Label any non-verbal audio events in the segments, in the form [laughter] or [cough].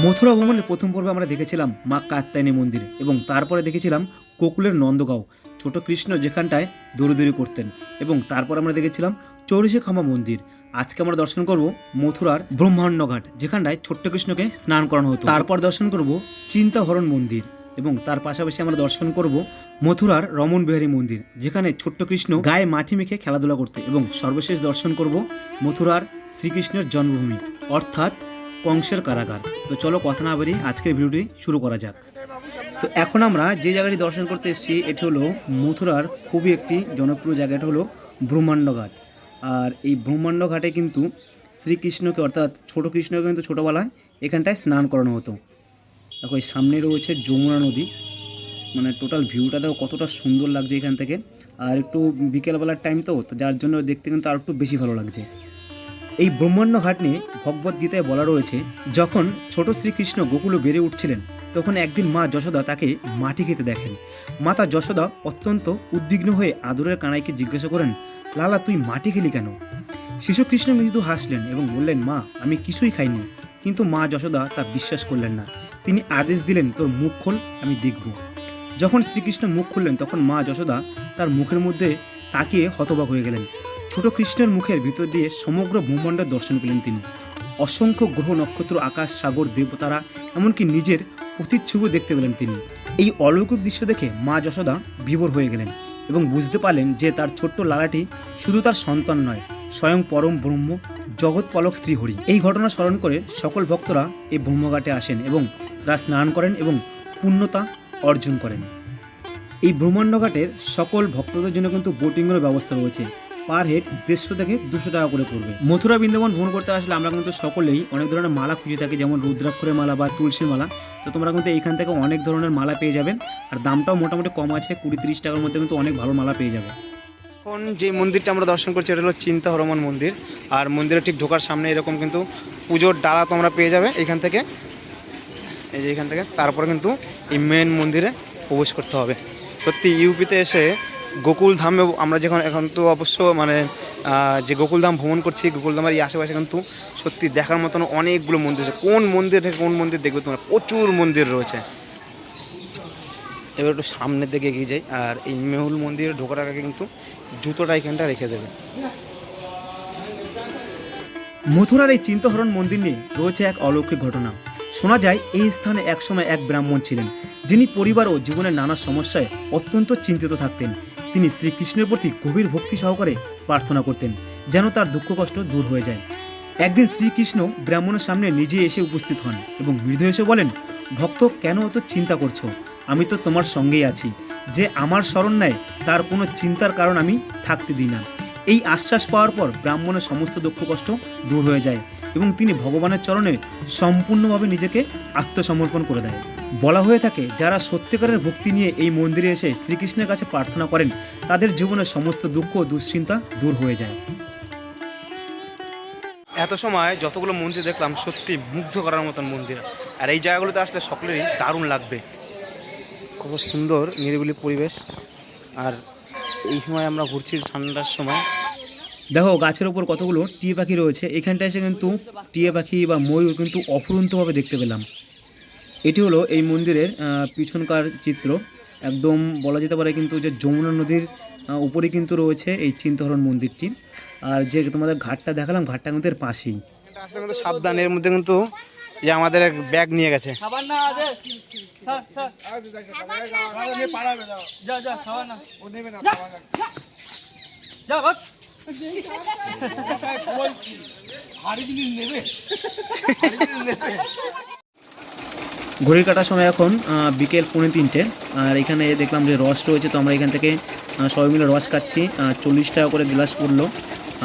মথুরা ভ্রমণের প্রথম পর্বে আমরা দেখেছিলাম মা কাত্যায়নী মন্দির এবং তারপরে দেখেছিলাম কোকুলের নন্দগাঁও, ছোট কৃষ্ণ যেখানটায় দৌড়দৌড়ি করতেন এবং তারপর আমরা দেখেছিলাম চৌরিশে খামা মন্দির। আজকে আমরা দর্শন করব মথুরার ব্রহ্মাণ্ড ঘাট যেখানটায় ছোট্ট কৃষ্ণকে স্নান করানো হতো। তারপর দর্শন করব চিন্তাহরণ মন্দির এবং তার পাশাপাশি আমরা দর্শন করব মথুরার রমন বিহারী মন্দির যেখানে ছোট্ট কৃষ্ণ গায়ে মাটি মেখে খেলাধুলা করতে এবং সর্বশেষ দর্শন করব মথুরার শ্রীকৃষ্ণের জন্মভূমি, অর্থাৎ কংসের কারাগার। তো চলো কথা না বেরিয়ে আজকের ভিডিওটি শুরু করা যাক। তো এখন আমরা যে জায়গাটি দর্শন করতে এসেছি, এটি হলো মথুরার খুবই একটি জনপ্রিয় জায়গা। এটা হলো ব্রহ্মাণ্ড ঘাট। আর এই ব্রহ্মাণ্ড ঘাটে কিন্তু শ্রীকৃষ্ণকে, অর্থাৎ ছোট কৃষ্ণকে কিন্তু ছোটোবেলায় এখানটায় স্নান করানো হতো। দেখো, এই সামনে রয়েছে যমুনা নদী। মানে টোটাল ভিউটা দেখো কতটা সুন্দর লাগছে এখান থেকে। আর একটু বিকেলবেলার টাইম তো তো যার জন্য দেখতে কিন্তু আর একটু বেশি ভালো লাগছে। এই ব্রহ্মাণ্ড ঘাট নিয়ে ভগবত গীতায় বলা রয়েছে, যখন ছোট শ্রীকৃষ্ণ গোকুলে বেড়ে উঠছিলেন, তখন একদিন মা যশোদা তাকে মাটি খেতে দেখেন। মাতা যশোদা অত্যন্ত উদ্বিগ্ন হয়ে আদরের কানাইকে জিজ্ঞাসা করেন, লালা, তুই মাটি খেলি কেন? শিশু কৃষ্ণ মৃদু হাসলেন এবং বললেন, মা, আমি কিছুই খাইনি, কিন্তু মা যশোদা তা বিশ্বাস করলেন না। তিনি আদেশ দিলেন, তোর মুখ খোল, আমি দেখব। যখন শ্রীকৃষ্ণ মুখ খুললেন, তখন মা যশোদা তার মুখের মধ্যে তাকিয়ে হতবাক হয়ে গেলেন। ছোট কৃষ্ণের মুখের ভিতর দিয়ে সমগ্র ব্রহ্মাণ্ডের দর্শন পেলেন তিনি। অসংখ্য গ্রহ নক্ষত্র, আকাশ, সাগর, দেবতারা, এমনকি নিজের প্রতিচ্ছবি দেখতে পেলেন তিনি। এই অলৌকিক দৃশ্য দেখে মা যশোদা বিভোর হয়ে গেলেন এবং বুঝতে পারলেন যে তার ছোট্ট লালাটি শুধু তার সন্তান নয়, স্বয়ং পরম ব্রহ্ম জগৎপালক শ্রীহরি। এই ঘটনা স্মরণ করে সকল ভক্তরা এই ব্রহ্মঘাটে আসেন এবং তারা স্নান করেন এবং পূর্ণতা অর্জন করেন। এই ব্রহ্মাণ্ড ঘাটের সকল ভক্তদের জন্য কিন্তু বোটিংয়ের ব্যবস্থা রয়েছে। পার হেড দেড়শো থেকে দুশো টাকা করে পড়বে। মথুরা বৃন্দাবন ভ্রমণ করতে আসলে আমরা কিন্তু সকলেই অনেক ধরনের মালা খুঁজে থাকি, যেমন রুদ্রাক্ষরের মালা বা তুলসীর মালা। তো তোমরা কিন্তু এইখান থেকে অনেক ধরনের মালা পেয়ে যাবে। আর দামটাও মোটামুটি কম আছে, কুড়ি তিরিশ টাকার মধ্যে কিন্তু অনেক ভালো মালা পেয়ে যাবে। এখন যে মন্দিরটা আমরা দর্শন করছি, এটা হলো চিন্তা হরমন মন্দির। আর মন্দিরে ঠিক ঢোকার সামনে এরকম কিন্তু পুজোর ডালা তোমরা পেয়ে যাবে এখান থেকে। এই যে এখান থেকে, তারপরে কিন্তু এই মেন মন্দিরে প্রবেশ করতে হবে। সত্যি ইউপিতে এসে গোকুল ধামে আমরা যখন এখন তো অবশ্য মানে যে গোকুল ধাম ভ্রমণ করছি গোকুল ধামের এই আশেপাশে কিন্তু সত্যি দেখার মতন অনেকগুলো মন্দির আছে। কোন মন্দির থেকে কোন মন্দির দেখবে তোমরা? প্রচুর মন্দির রয়েছে। এবার একটু সামনের দিকে এগিয়ে যাই, আর এই মেহুল মন্দিরে ঢোকার আগে কিন্তু জুতোটা এখানটা রেখে দেবে। মথুরার এই চিন্তহরণ মন্দির নিয়ে রয়েছে এক অলৌকিক ঘটনা। শোনা যায়, এই স্থানে একসময় এক ব্রাহ্মণ ছিলেন, যিনি পরিবার ও জীবনের নানা সমস্যায় অত্যন্ত চিন্তিত থাকতেন। তিনি শ্রীকৃষ্ণের প্রতি গভীর ভক্তি সহকারে প্রার্থনা করতেন, যেন তার দুঃখ কষ্ট দূর হয়ে যায়। একদিন শ্রীকৃষ্ণ ব্রাহ্মণের সামনে নিজে এসে উপস্থিত হন এবং মৃদু এসে বলেন, ভক্ত, কেন অত চিন্তা করছ? আমি তো তোমার সঙ্গেই আছি। যে আমার স্মরণ নেয়, তার কোনো চিন্তার কারণ আমি থাকতে দিই না। এই আশ্বাস পাওয়ার পর ব্রাহ্মণের সমস্ত দুঃখ কষ্ট দূর হয়ে যায়। এবং তিনি ভগবানের চরণে সম্পূর্ণভাবে নিজেকে আত্মসমর্পণ করে দেয়। বলা হয়ে থাকে যারা সত্যিকারের ভক্তি নিয়ে এই মন্দিরে এসে শ্রীকৃষ্ণের কাছে প্রার্থনা করেন তাদের জীবনের সমস্ত দুঃখ ও দুশ্চিন্তা দূর হয়ে যায়। এত সময় যতগুলো মন্দির দেখলাম সত্যি মুগ্ধ করার মতন মন্দির। আর এই জায়গাগুলোতে আসলে সকলেরই দারুণ লাগবে। খুব সুন্দর নিরিবিলি পরিবেশ। আর এই সময় আমরা ঘুরছি ঠান্ডার সময়। দেখো গাছের ওপর কতগুলো টিয়ে পাখি রয়েছে এখানটা এসে কিন্তু টিয়ে পাখি বা ময়ূর কিন্তু অফুরন্তভাবে দেখতে পেলাম এটি হলো এই মন্দিরের পিছনকার চিত্র একদম বলা যেতে পারে কিন্তু যে যমুনা নদীর উপরে কিন্তু রয়েছে এই চিন্তহরণ মন্দিরটি আর যে তোমাদের ঘাটটা দেখালাম ঘাটটা কিন্তু এর পাশেই আসলে কিন্তু সাবধান এর মধ্যে কিন্তু যে আমাদের এক ব্যাগ নিয়ে গেছে খাবার না। যা যা ও নেবে না। ঘড়ির কাটার সময় এখন বিকেল পৌনে তিনটে। আর এখানে দেখলাম যে রস রয়েছে, তো আমরা এখান থেকে সবাই মিলে রস খাচ্ছি। চল্লিশ টাকা করে গ্লাস পড়ল।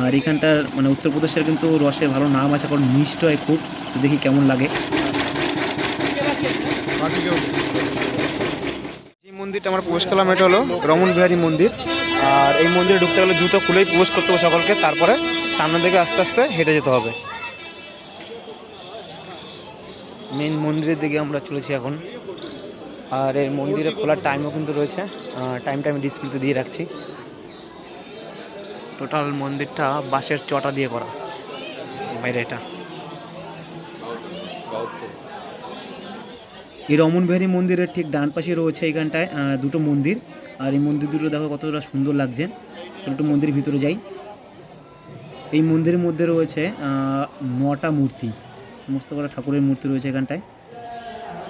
আর এখানটার মানে উত্তরপ্রদেশের কিন্তু রসের ভালো নাম আছে, কারণ মিষ্ট হয় খুব। দেখি কেমন লাগে। মন্দিরটা আমরা প্রবেশ করলাম, এটা হলো রমন বিহারী মন্দির। আর এই মন্দিরে ঢুকতে গেলে জুতো খুলেই প্রবেশ করতে হবে সকলকে, তারপরে সামনের দিকে আস্তে আস্তে হেঁটে যেতে হবে। মেন মন্দিরের দিকে আমরা চলেছি এখন। আর এই মন্দিরে খোলার টাইমও কিন্তু রয়েছে। টাইমটা আমি ডিসপ্লেতে দিয়ে রাখছি। টোটাল মন্দিরটা বাঁশের চটা দিয়ে করা। বাইরে এটা। এই রমন বিহারী মন্দিরের ঠিক ডান পাশে রয়েছে এইখানটায় দুটো মন্দির। আর এই মন্দির দুটো দেখো কতটা সুন্দর লাগছে। চলো একটু মন্দিরের ভিতরে যাই। এই মন্দিরের মধ্যে রয়েছে নটা মূর্তি। সমস্ত কটা ঠাকুরের মূর্তি রয়েছে এখানটায়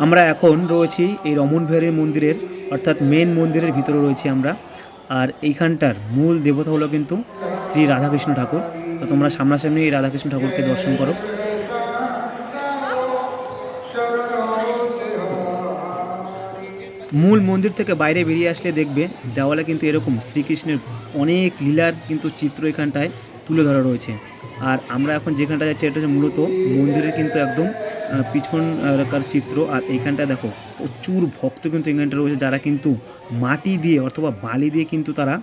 আমরা এখন রয়েছি এই রমন মন্দিরের, অর্থাৎ মেন মন্দিরের ভিতরে রয়েছি আমরা। আর এইখানটার মূল দেবতা হলো কিন্তু শ্রী রাধাকৃষ্ণ ঠাকুর। তো তোমরা সামনাসামনি এই রাধাকৃষ্ণ ঠাকুরকে দর্শন করো। মূল মন্দির থেকে বাইরে বেরিয়ে আসলে দেখবে দেওয়ালে কিন্তু এরকম শ্রীকৃষ্ণের অনেক লীলার কিন্তু চিত্র এখানটায় তুলে ধরা রয়েছে। আর আমরা এখন যেখানটা যাচ্ছি এটা হচ্ছে মূলত মন্দিরের কিন্তু একদম পিছনকার চিত্র। আর এইখানটা দেখো, প্রচুর ভক্ত কিন্তু এখানটা রয়েছে যারা কিন্তু মাটি দিয়ে অথবা বালি দিয়ে কিন্তু তারা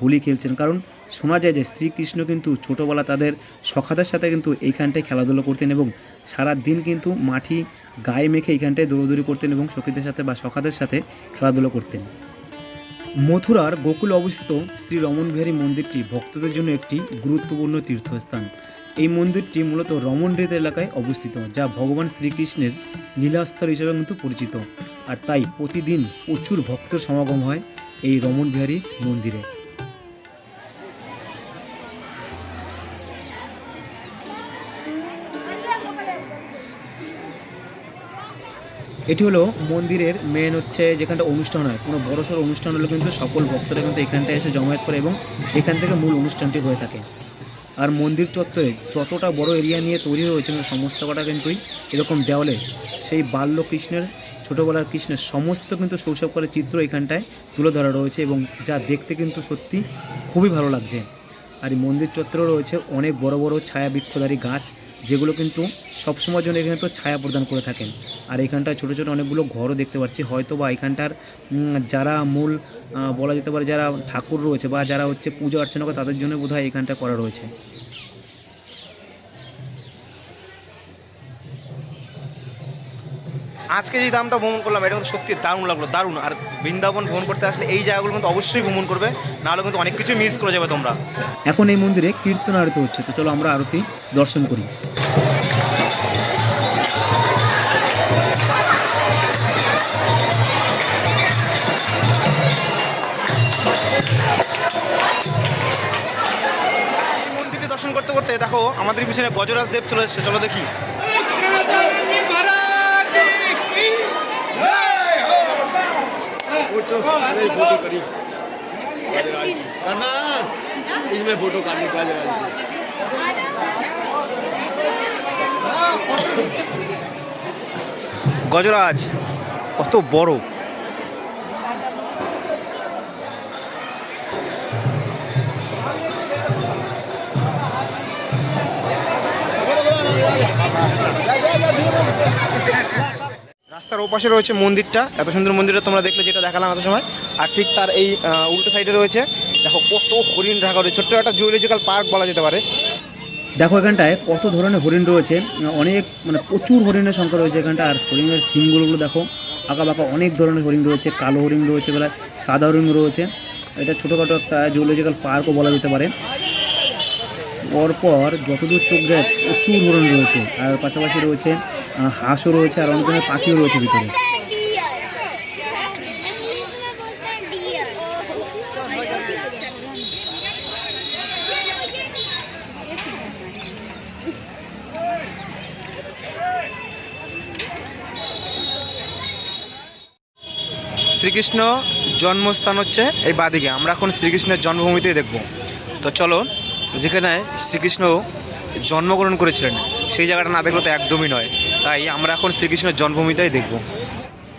হোলি খেলছেন। কারণ শোনা যায় যে শ্রীকৃষ্ণ কিন্তু ছোটোবেলা তাদের সখাদের সাথে কিন্তু এইখানটায় খেলাধুলো করতেন এবং সারা দিন কিন্তু মাটি গায়ে মেখে এইখানটায় দৌড়দৌড়ি করতেন এবং সখীদের সাথে বা সখাদের সাথে খেলাধুলো করতেন। মথুরার গোকুল অবস্থিত শ্রী রমন বিহারী মন্দিরটি ভক্তদের জন্য একটি গুরুত্বপূর্ণ তীর্থস্থান। এই মন্দিরটি মূলত রমনহৃদ এলাকায় অবস্থিত, যা ভগবান শ্রীকৃষ্ণের লীলাস্থল হিসেবে কিন্তু পরিচিত। আর তাই প্রতিদিন প্রচুর ভক্তের সমাগম হয় এই রমন বিহারী মন্দিরে। এটি হলো মন্দিরের মেন হচ্ছে যেখানটা অনুষ্ঠান হয়। কোনো বড়সড় অনুষ্ঠান হলে কিন্তু সকল ভক্তরা কিন্তু এখানটায় এসে জমায়েত করে এবং এখান থেকে মূল অনুষ্ঠানটি হয়ে থাকে। আর মন্দির চত্বরে যতটা বড় এরিয়া নিয়ে তৈরি হয়েছে কিন্তু সমস্ত কটা কিন্তুই এরকম দেওয়ালে সেই বাল্য কৃষ্ণের ছোটোবেলার কৃষ্ণের সমস্ত কিন্তু শৈশব করে চিত্র এখানটায় তুলে ধরা রয়েছে এবং যা দেখতে কিন্তু সত্যি খুবই ভালো লাগছে। আর এই মন্দির চত্বরে রয়েছে অনেক বড় বড় ছায়া বৃক্ষধারী গাছ, যেগুলো কিন্তু সবসময় জন্য এখানে তো ছায়া প্রদান করে থাকেন। আর এখানটায় ছোটো ছোটো অনেকগুলো ঘরও দেখতে পাচ্ছি। হয়তো বা এখানটার যারা মূল বলা যেতে পারে যারা ঠাকুর রয়েছে বা যারা হচ্ছে পুজো অর্চনা করে তাদের জন্য বোধহয় এখানটা করা রয়েছে। আজকে যে দামটা ভ্রমণ করলাম এটা কিন্তু সত্যি দারুণ লাগল দারুণ। আর বৃন্দাবন ভ্রমণ করতে আসলে এই জায়গাগুলো কিন্তু অবশ্যই ভ্রমণ করবে নাহলে কিন্তু অনেক কিছু মিস করে যাবে তোমরা। এখন এই মন্দিরে কীর্তন আরতি হচ্ছে তো চলো আমরা আরতি দর্শন করি। দর্শন করতে করতে দেখো আমাদের পিছনে গজরাজ দেব চলে এসছে চলো দেখি। करना इसमें फोटो काटने का जरा গজরাজ কত বড় রাস্তার ওপাশে রয়েছে মন্দিরটা। এত সুন্দর মন্দিরটা তোমরা দেখলে যেটা দেখালাম এত সময়। আর ঠিক তার এই উল্টো সাইডে রয়েছে। দেখো কত হরিণ ঢাকা রয়েছে। ছোট্ট একটা জুওলজিক্যাল পার্ক বলা যেতে পারে। দেখো এখানটায় কত ধরনের হরিণ রয়েছে। অনেক মানে প্রচুর হরিণের সংখ্যা রয়েছে এখানটা আর হরিণের সিংগুলোগুলো দেখো আঁকা বাঁকা অনেক ধরনের হরিণ রয়েছে। কালো হরিণ রয়েছে বেলা সাদা হরিণ রয়েছে। এটা ছোটোখাটো একটা জুওলজিক্যাল পার্কও বলা যেতে পারে। পরপর যতদূর চোখ যায়, প্রচুর হরিণ রয়েছে। আর পাশাপাশি রয়েছে হাঁসও রয়েছে আর অনেক ধরনের পাখিও রয়েছে ভিতরে। শ্রীকৃষ্ণ জন্মস্থান হচ্ছে এই বাদিকে। আমরা এখন শ্রীকৃষ্ণের জন্মভূমিতেই দেখব। তো চলো, যেখানে শ্রীকৃষ্ণ জন্মগ্রহণ করেছিলেন, সেই জায়গাটা না দেখলে তো একদমই নয়। তাই আমরা এখন শ্রীকৃষ্ণের জন্মভূমিটাই দেখব।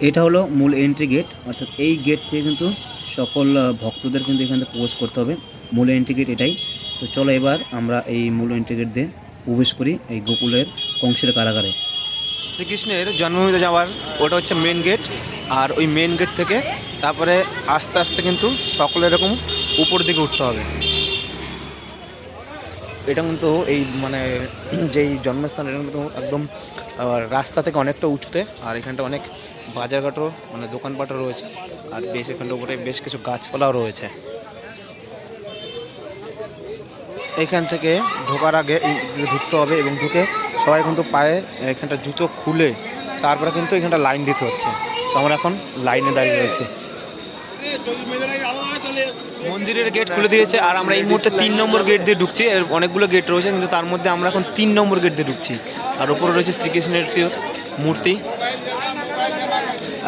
এটা হলো মূল এন্ট্রি গেট অর্থাৎ এই গেট থেকে কিন্তু সকল ভক্তদের কিন্তু এখান থেকে প্রবেশ করতে হবে। মূল এন্ট্রি গেট এটাই। তো চলো এবার আমরা এই মূল এন্ট্রি গেট দিয়ে প্রবেশ করি এই গোকুলের কংসের কারাগারে। শ্রীকৃষ্ণের জন্মভূমিতে যাওয়ার ওটা হচ্ছে মেন গেট আর ওই মেন গেট থেকে তারপরে আস্তে আস্তে কিন্তু সকলে এরকম উপর দিকে উঠতে হবে। এটা কিন্তু এই মানে [clears throat] যেই জন্মস্থান, এটা কিন্তু একদম রাস্তা থেকে অনেকটা উঁচুতে, আর এখানটা অনেক বাজারঘাটও মানে দোকানপাটও রয়েছে। আর বেশ এখানটা উপরে বেশ কিছু গাছপালাও রয়েছে। এখান থেকে ঢোকার আগে ঢুকতে হবে এবং ঢুকে সবাই কিন্তু পায়ে এখানটা জুতো খুলে তারপরে কিন্তু এখানটা লাইন দিতে হচ্ছে। তো আমরা এখন লাইনে দাঁড়িয়ে রয়েছি। মন্দিরের গেট খুলে দিয়েছে, আর আমরা এই মুহূর্তে তিন নম্বর গেট দিয়ে ঢুকছি, এর অনেকগুলো গেট রয়েছে, কিন্তু তার মধ্যে আমরা এখন তিন নম্বর গেট দিয়ে ঢুকছি। আর উপরে রয়েছে শ্রীকৃষ্ণের মূর্তি।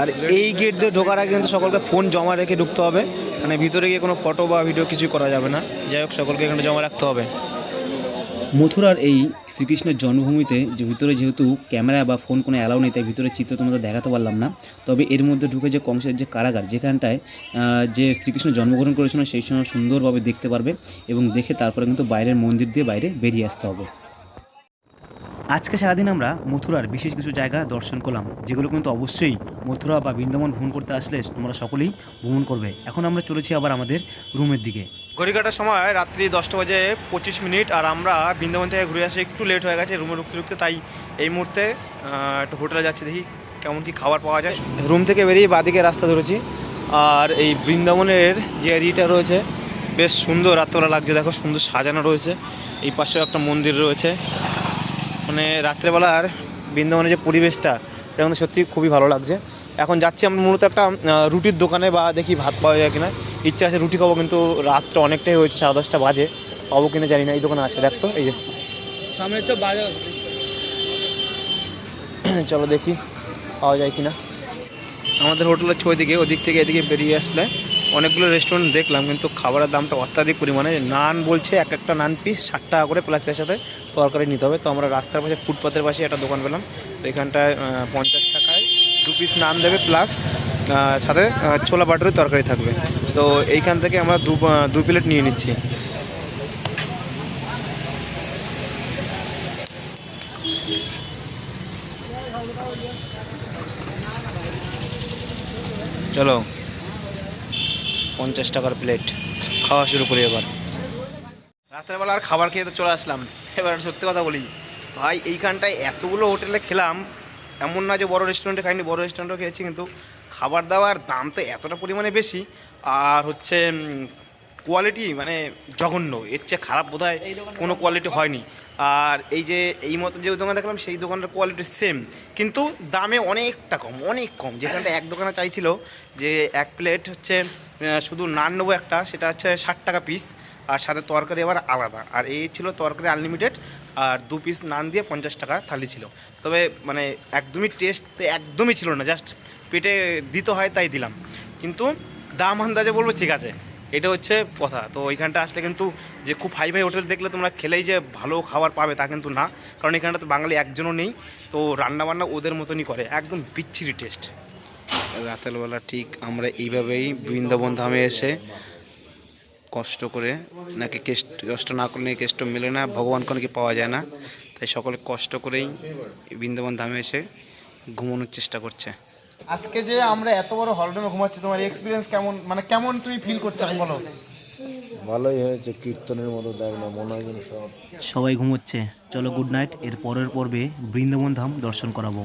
আর এই গেট দিয়ে ঢোকার আগে কিন্তু সকলকে ফোন জমা রেখে ঢুকতে হবে। মানে ভিতরে গিয়ে কোনো ফটো বা ভিডিও কিছু করা যাবে না। যাই হোক, সকলকে এখানে জমা রাখতে হবে। মথুরার এই শ্রীকৃষ্ণের জন্মভূমিতে ভিতরে যেহেতু ক্যামেরা বা ফোন কোনো অ্যালাউ নেই, তাই ভিতরে চিত্র তোমাদের দেখাতে পারলাম না। তবে এর মধ্যে ঢুকে যে কংসের যে কারাগার, যেখানটায় যে শ্রীকৃষ্ণ জন্মগ্রহণ করেছিল, সেই সময় সুন্দরভাবে দেখতে পারবে এবং দেখে তারপরে কিন্তু বাইরের মন্দির দিয়ে বাইরে বেরিয়ে আসতে হবে। আজকে সারাদিন আমরা মথুরার বিশেষ কিছু জায়গা দর্শন করলাম যেগুলো কিন্তু অবশ্যই মথুরা বা বৃন্দাবন ভ্রমণ করতে আসলে তোমরা সকলেই ভ্রমণ করবে। এখন আমরা চলেছি আবার আমাদের রুমের দিকে। ঘড়িকাটার সময় রাত্রি দশটা বাজে পঁচিশ মিনিট আর আমরা বৃন্দাবন থেকে ঘুরে আসে একটু লেট হয়ে গেছে রুমে ঢুকতে ঢুকতে তাই এই মুহূর্তে একটু হোটেলে যাচ্ছি দেখি কেমন কি খাবার পাওয়া যায়। রুম থেকে বেরিয়ে বাদিকে রাস্তা ধরেছি আর এই বৃন্দাবনের যে এরিয়াটা রয়েছে বেশ সুন্দর রাত্রেবেলা লাগছে দেখো সুন্দর সাজানো রয়েছে। এই পাশেও একটা মন্দির রয়েছে। মানে রাত্রেবেলার বৃন্দাবনের যে পরিবেশটা এটা কিন্তু সত্যি খুবই ভালো লাগছে। এখন যাচ্ছি আমরা মূলত একটা রুটির দোকানে বা দেখি ভাত পাওয়া যায় কিনা। ইচ্ছা আছে রুটি খাব কিন্তু রাত্রে অনেকটাই হয়েছে সাড়ে দশটা বাজে। পাবো কিনা জানি না এই দোকানে আছে দেখতো এই যে। সামনে তো বাজার। [clears throat] চলো দেখি পাওয়া যায় কিনা। আমাদের হোটেলের ছয় দিকে ওদিক থেকে এদিকে বেরিয়ে আসলে। অনেকগুলো রেস্টুরেন্ট দেখলাম, কিন্তু খাবারের দামটা অত্যাধিক পরিমাণে। নান বলছে এক একটা নান পিস ষাট টাকা করে প্লাস সাথে তরকারি নিতে হবে। তো আমরা রাস্তার পাশে, ফুটপাতের পাশে একটা দোকান পেলাম। তো এখানটায় পঞ্চাশ টাকায় দু পিস নান দেবে প্লাস সাথে ছোলা বাটারের তরকারি থাকবে। তো এইখান থেকে আমরা দু দু প্লেট নিয়ে নিচ্ছি। চলো। পঞ্চাশ টাকার প্লেট খাওয়া শুরু করি এবার। রাত্রেবেলা আর খাবার খেয়ে তো চলে আসলাম। এবার সত্যি কথা বলি, ভাই, এইখানটায় এতগুলো হোটেলে খেলাম, এমন না যে বড় রেস্টুরেন্টে খাইনি, বড় রেস্টুরেন্টও খেয়েছি, কিন্তু খাবার দাবার দাম তো এতটা পরিমাণে বেশি। আর হচ্ছে কোয়ালিটি মানে জঘন্য। এর চেয়ে খারাপ বোধ হয় কোনো কোয়ালিটি হয়নি। আর এই যে, এই মতো যে দোকান দেখলাম, সেই দোকানটার কোয়ালিটি সেম কিন্তু দামে অনেকটা কম, অনেক কম। যেখানটা এক দোকানে চাইছিল যে এক প্লেট হচ্ছে শুধু নান নেব একটা, সেটা হচ্ছে ষাট টাকা পিস আর সাথে তরকারি আবার আলাদা। আর এই ছিল তরকারি আনলিমিটেড আর দু পিস নান দিয়ে পঞ্চাশ টাকা থালি ছিল। তবে মানে একদমই টেস্ট তো একদমই ছিল না জাস্ট পেটে দিতে হয় তাই দিলাম। কিন্তু দাম আন্দাজে বলব ঠিক আছে। এটা হচ্ছে কথা। তো ওইখানটা আসলে কিন্তু যে খুব হাই ফাই হোটেল দেখলে তোমরা খেলেই যে ভালো খাবার পাবে তা কিন্তু না। কারণ এখানটা তো বাঙালি একজনও নেই, তো রান্নাবান্না ওদের মতনই করে। একদম বিচ্ছিরি টেস্ট রাতের বেলা ঠিক আমরা এইভাবেই বৃন্দাবন ধামে এসে কষ্ট করে নাকি কেষ্ট কষ্ট না করলে কেষ্ট মেলে না, ভগবানকে নাকি পাওয়া যায় না। তাই সকলে কষ্ট করেই বৃন্দাবন ধামে এসে ঘুমানোর চেষ্টা করছে। আজকে যে আমরা এত বড় হল হলরুমে ঘুমাচ্ছি তোমার এক্সপিরিয়েন্স কেমন? মানে কেমন তুমি ফিল করছ বলো? ভালোই হয়েছে কীর্তনের মতো দেখ না মনে হয় সব সবাই ঘুমোচ্ছে। চলো গুড নাইট এর পরের পর্বে বৃন্দাবন ধাম দর্শন করাবো।